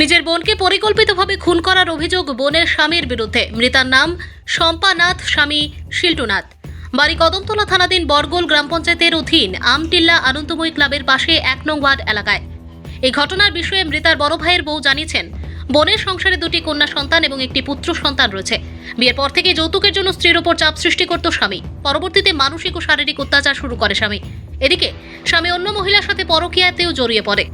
নিজের বোনকে পরিকল্পিতভাবে খুন করার অভিযোগ বোনের স্বামীর বিরুদ্ধে। মৃতার নাম শম্পানাথ, স্বামী শিল্টুনাথ। বাড়ি কদমতলা থানাধীন বরগোল গ্রাম পঞ্চায়েতের অধীন আমটিল্লা আনন্দময়ী ক্লাবের পাশে এক নং ওয়ার্ড এলাকায়। এই ঘটনার বিষয়ে মৃতার বড় ভাইয়ের বউ জানিয়েছেন, বোনের সংসারে দুটি কন্যা সন্তান এবং একটি পুত্র সন্তান রয়েছে। বিয়ের পর থেকে যৌতুকের জন্য স্ত্রীর ওপর চাপ সৃষ্টি করত স্বামী। পরবর্তীতে মানসিক ও শারীরিক অত্যাচার শুরু করে স্বামী। এদিকে, স্বামী অন্য মহিলার সাথে পরকীয়াতেও জড়িয়ে পড়ে।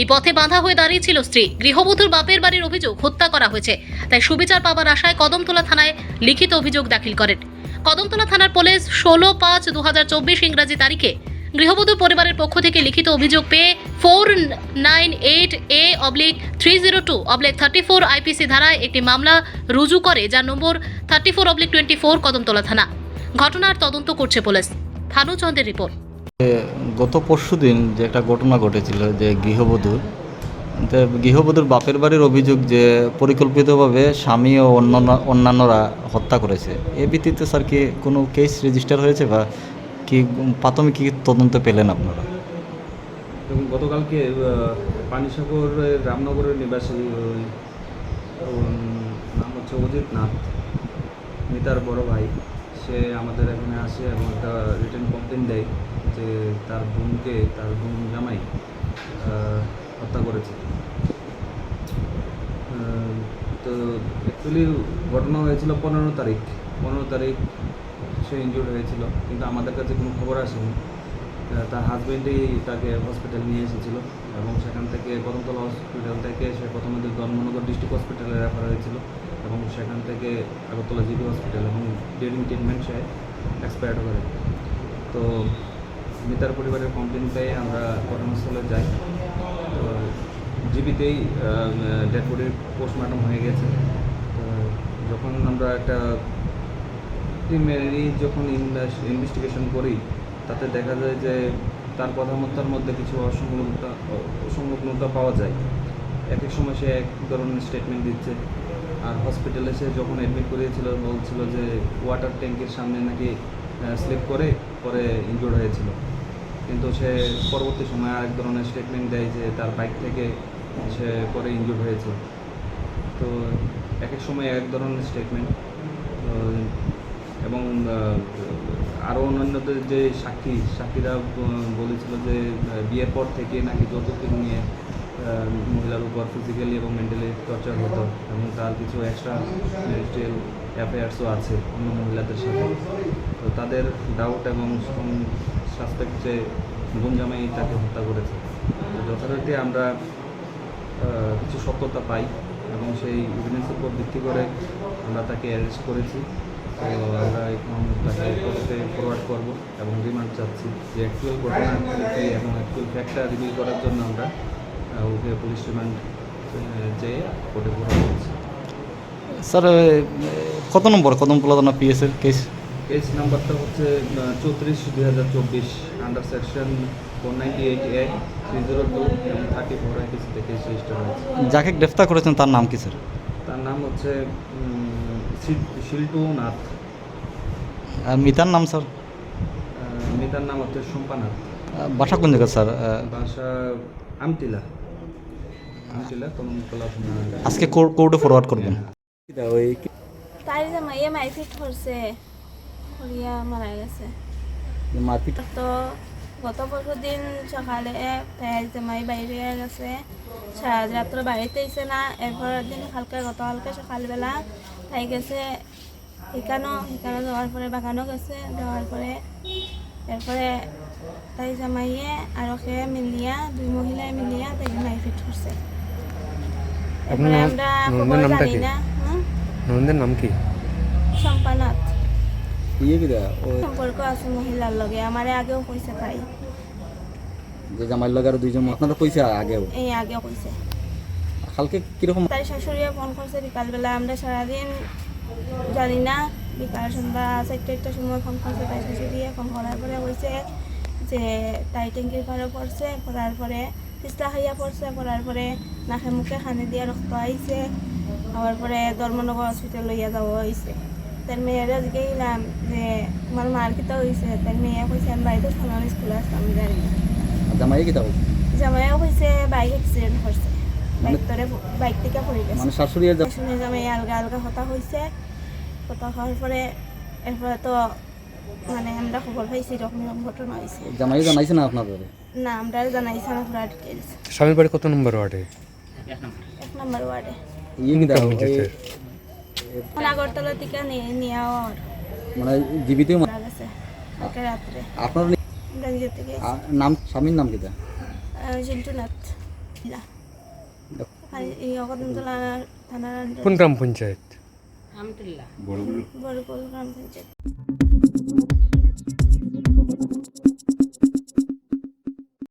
এই পথে বাঁধা হয়ে দাঁড়িয়েছিল স্ত্রী। গৃহবধূর বাপের বাড়ির অভিযোগ হত্যা করা হয়েছে, তাই সুবিচার পাবার আশায় কদমতলা থানায় লিখিত অভিযোগ দাখিল করেন। কদমতলা থানার পুলিশ ষোলো পাঁচ দু ইংরাজি তারিখে গৃহবধূ পরিবারের পক্ষ থেকে লিখিত অভিযোগ পেয়ে four nine eight A oblique three zero two oblique thirty four IPC ধারায় একটি মামলা রুজু করে, যার নম্বর thirty four oblique twenty four Kadamtala থানা। ঘটনার তদন্ত করছে পুলিশ। ভানু চন্দ্রের রিপোর্ট। গত পরশু দিন যে একটা ঘটনা ঘটেছিল যে গৃহবধূ গৃহবধূর বাপের বাড়ির অভিযোগ যে পরিকল্পিতভাবে স্বামী ও অন্যান্য অন্যান্যরা হত্যা করেছে। এ ভিত্তিতে স্যার কি কোনো কেস রেজিস্টার হয়েছে বা কি প্রাথমিক কি তদন্ত পেলেন আপনারা? এবং গতকালকে পানিসাগরের রামনগরের নিবাসী ওই, নাম হচ্ছে অজিত নাথ মিতার বড় ভাই। সে আমাদের এখানে আসে এবং একটা রিটার্ন কমপ্লেন দেয় যে তার বোনকে, তার বোন জামাই হত্যা করেছে। তো অ্যাকচুয়ালি ঘটনা হয়েছিল পনেরো তারিখ। পনেরো তারিখ সে ইনজুর হয়েছিল, কিন্তু আমাদের কাছে কোনো খবর আসেনি। তার হাজব্যান্ডই তাকে হসপিটাল নিয়ে এসেছিল এবং সেখান থেকে কদমতলা হসপিটাল থেকে সে প্রথমে ধর্মনগর ডিস্ট্রিক্ট হসপিটালে রেফার হয়েছিল। এবং সেখান থেকে আগরতলা জিবি হসপিটাল এবং ডিউরিং ট্রিটমেন্ট সে এক্সপায়ার্ড করে। তো মিতার পরিবারের কমপ্লেন পেয়ে আমরা ঘটনাস্থলে যাই। তো জিবিতেই ডেড বডির পোস্টমর্টম হয়ে গেছে। তো যখন আমরা একটা প্রিলিমিনারি যখন ইনভেস্টিগেশন করি, তাতে দেখা যায় যে তার কথাবার্তার মধ্যে কিছু অসংলগ্নতা অসংলগ্নতা পাওয়া যায়। এক এক সময় সে এক ধরনের স্টেটমেন্ট দিচ্ছে। আর হসপিটালে সে যখন অ্যাডমিট করিয়েছিল, বলছিল যে ওয়াটার ট্যাঙ্কের সামনে নাকি স্লিপ করে, পরে ইনজোর্ড হয়েছিল। কিন্তু সে পরবর্তী সময় আরেক ধরনের স্টেটমেন্ট দেয় যে তার বাইক থেকে সে পরে ইনজোর্ড হয়েছে তো এক এক সময় এক ধরনের স্টেটমেন্ট এবং আরও অন্যান্যদের যে সাক্ষী, সাক্ষীরা বলেছিল যে বিয়ের পর থেকে নাকি যৌতুক নিয়ে মহিলার উপর ফিজিক্যালি এবং মেন্টালি টর্চার হতো এবং তার কিছু এক্সট্রা ম্যারিটাল অ্যাফেয়ার্সও আছে অন্য মহিলাদের সাথে। তো তাদের ডাউট এবং সাসপেক্ট যে গুঞ্জামাই তাকে হত্যা করেছে। তো যথারীতি আমরা কিছু সত্যতা পাই এবং সেই এভিডেন্সের উপর ভিত্তি করে আমরা তাকে অ্যারেস্ট করেছি। তো আমরা এখন তাকে কোর্টে ফরওয়ার্ড করব এবং রিমান্ড চাচ্ছি। যে অ্যাকচুয়াল ঘটনা এবং অ্যাকচুয়াল ফ্যাক্টটা রিভিল করার জন্য আমরা ওকে পুলিশ রিমান্ড যেয়ে কোর্টে ফরওয়ার্ড করছি স্যার কত নম্বর কদম থানা পিএসের কেস কেস নাম্বারটা হচ্ছে চৌত্রিশ দুই হাজার চব্বিশ under section four ninety eight A three zero two এবং থার্টি ফোর আইপিসিতে কেস রেজিস্টার হয়েছে যাকে গ্রেফতার করেছেন তার নাম কি স্যার তার নাম হচ্ছে শিল- শিল্টু নাথ। আর মিতার নাম স্যার মিতার নাম হচ্ছে শম্পানাথ বাসা কোন জায়গা স্যার বাসা আমটিলা আমটিলা কলমতলা আজকে কোর- কোর্টে ফরওয়ার্ড করবেন। তাই যে মাইয়ে মারপিট করছে করিয়া মারা গেছে। মারপিট তো গত পরশু দিন সকালে তাই যে মাই বাইরে গেছে সারা রাত্র বাড়িতে এসে না এরপর দিন হালকা গত হালকা সকালবেলা তাই গেছে শিকানো শিকানো যাওয়ার পরে বাগানও গেছে যাওয়ার পরে এরপরে তাই জামাইয়ে আর সে মিলিয়া দুই মহিলায় মিলিয়া তাই মারপিট করছে এরপরে আমরা খবর জানি না নন্দের নাম কি? সম্পানাথ ইয়ে কি দা? সম্পর্ক আছে মহিলার লগে আমারে আগেও কইছে তাই। যে জামাই লগে আর দুইজন আপনারা কইছে আগেও? এই আগেও কইছে কালকে কীরকম তার শাশুড়িও ফোন করছে বিকালবেলা আমরা সারাদিন জানি না। বিকাল সন্ধ্যা চারটে একটা সময় ফোন করছে তাই শাশুড়িয়ে ফোন করার পরে কইছে যে তাই ট্যাঙ্কির পাড়ে পড়ছে পড়ার পরে পিছলা খাইয়া পড়ছে পড়ার পরে নাকে মুখে খানি দিয়া রক্ত আইছে হওয়ার পরে ধর্মনগর হসপিটাল লইয়া যাওয়া হয়েছে তার মেয়েরা জিজ্ঞাসলাম যে তোমার মার কিতা হয়েছে তার মেয়ে কইছে আমি বাড়িতে সালাম স্কুলে আসতাম জানি না জামাই কি তা জামাইও কইছে বাইক অ্যাক্সিডেন্ট করছে বাইক ধরে বাইক থেকে পড়ে গেছে। মানে শাশুড়ি জামাই আলগা আলগা কথা হয়েছে কথা হওয়ার পরে এরপরে তো মানে আমরা খবর পাইছি এরকম এরকম ঘটনা হয়েছে জামাই জানাইছে না আপনাদের? না আমরা জানাইছি না পুরা ডিটেলস স্বামীর বাড়ি কত নম্বর ওয়ার্ডে? এক নম্বর ওয়ার্ডে? মানে আগরতলা থেকে নিয়ে মানে জীবিত মারা গেছে রাত্রে। আপনার নাম স্বামীর নাম কি জিন্টুনাথ। থানার কোন গ্রাম পঞ্চায়েত? বড়গোল গ্রাম পঞ্চায়েত।